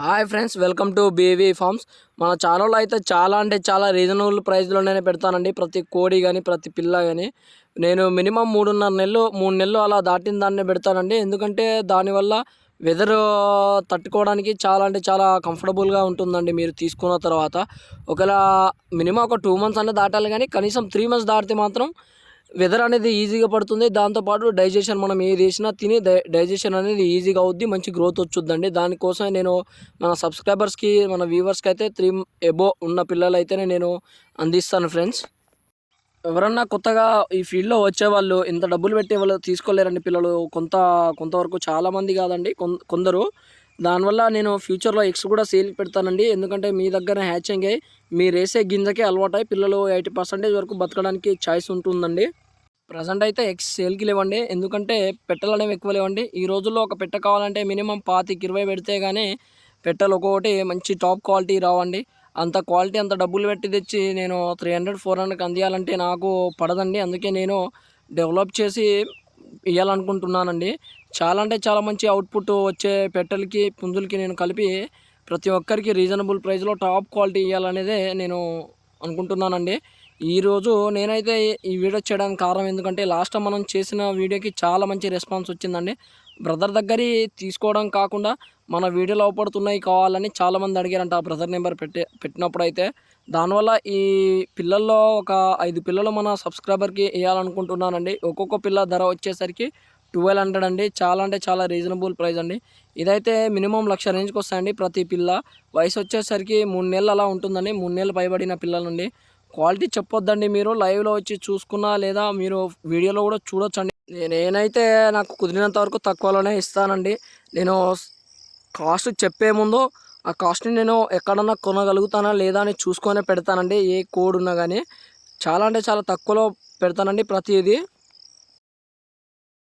Hi friends welcome to baby farms. మన ఛానల్లో అయితే చాలా అంటే చాలా రీజనబుల్ ప్రైస్లోనే పెడతానండి. ప్రతి కోడి కానీ ప్రతి పిల్ల కానీ నేను మినిమం మూడున్నర నెలలు మూడు నెలలు అలా దాటిన దాన్నే పెడతానండి. ఎందుకంటే దానివల్ల వెదర్ తట్టుకోవడానికి చాలా అంటే చాలా కంఫర్టబుల్గా ఉంటుందండి మీరు తీసుకున్న తర్వాత. ఒకవేళ మినిమం ఒక టూ మంత్స్ అనేది దాటాలి కానీ కనీసం త్రీ మంత్స్ దాటితే మాత్రం వెదర్ అనేది ఈజీగా పడుతుంది. దాంతోపాటు డైజెషన్ మనం ఏది వేసినా తిని డైజెషన్ అనేది ఈజీగా అవుద్ది మంచి గ్రోత్ వచ్చుద్దండి. దానికోసం నేను మన సబ్స్క్రైబర్స్కి మన వ్యూవర్స్కి అయితే త్రీ ఎబో ఉన్న పిల్లలు అయితేనే నేను అందిస్తాను ఫ్రెండ్స్ ఎవరన్నా కొత్తగా ఈ ఫీల్డ్లో వచ్చేవాళ్ళు ఇంత డబ్బులు పెట్టి వాళ్ళు తీసుకోలేరండి పిల్లలు. కొంత కొంతవరకు చాలామంది కాదండి కొం- కొందరు. దానివల్ల నేను ఫ్యూచర్లో ఎగ్స్ కూడా సేల్ పెడతానండి. ఎందుకంటే మీ దగ్గర హ్యాచింగ్ అయ్యి మీరు వేసే గింజకే అలవాటై పిల్లలు ఎయిటీ పర్సెంటేజ్ వరకు బతకడానికి ఛాయిస్ ఉంటుందండి. ప్రజెంట్ అయితే ఎక్స్ సేల్కి లేవండి. ఎందుకంటే పెట్టలు అనేవి ఎక్కువ లేవండి. ఈ రోజుల్లో ఒక పెట్ట కావాలంటే మినిమం పాతికి ఇరవై పెడితే కానీ పెట్టలు ఒక్కొక్కటి మంచి టాప్ క్వాలిటీ రావండి. అంత క్వాలిటీ అంత డబ్బులు పెట్టి తెచ్చి నేను త్రీ హండ్రెడ్ ఫోర్ హండ్రెడ్కి అందియాలంటే నాకు పడదండి. అందుకే నేను డెవలప్ చేసి ఇవ్వాలనుకుంటున్నానండి చాలా అంటే చాలా మంచి అవుట్పుట్ వచ్చే పెట్టలకి పుంజులకి నేను కలిపి ప్రతి ఒక్కరికి రీజనబుల్ ప్రైస్లో టాప్ క్వాలిటీ ఇవ్వాలనేదే నేను అనుకుంటున్నానండి. ఈరోజు నేనైతే ఈ వీడియో చేయడానికి కారణం ఎందుకంటే లాస్ట్ మనం చేసిన వీడియోకి చాలా మంచి రెస్పాన్స్ వచ్చిందండి. బ్రదర్ దగ్గరి తీసుకోవడం కాకుండా మన వీడియోలో అవపడుతున్నాయి కావాలని చాలామంది అడిగారంట ఆ బ్రదర్ నెంబర్ పెట్టే పెట్టినప్పుడు అయితే. దానివల్ల ఈ పిల్లల్లో ఒక ఐదు పిల్లలు మన సబ్స్క్రైబర్కి వేయాలనుకుంటున్నానండి. ఒక్కొక్క పిల్ల ధర వచ్చేసరికి ట్వెల్వ్ హండ్రెడ్ అండి. చాలా అంటే చాలా రీజనబుల్ ప్రైస్ అండి. ఇదైతే మినిమం లక్ష రేంజ్కి వస్తాయండి ప్రతి పిల్ల. వయసు వచ్చేసరికి మూడు నెలలు అలా ఉంటుందండి. మూడు నెలలు పైబడిన పిల్లలండి. క్వాలిటీ చెప్పొద్దండి మీరు. లైవ్లో వచ్చి చూసుకున్నా లేదా మీరు వీడియోలో కూడా చూడొచ్చండి. నేనైతే నాకు కుదిరినంత వరకు తక్కువలోనే ఇస్తానండి. నేను కాస్ట్ చెప్పే ముందు ఆ కాస్ట్ని నేను ఎక్కడన్నా కొనగలుగుతానా లేదా అని చూసుకొని పెడతానండి. ఏ కోడ్ ఉన్నా కానీ చాలా అంటే చాలా తక్కువలో పెడతానండి ప్రతిదీ.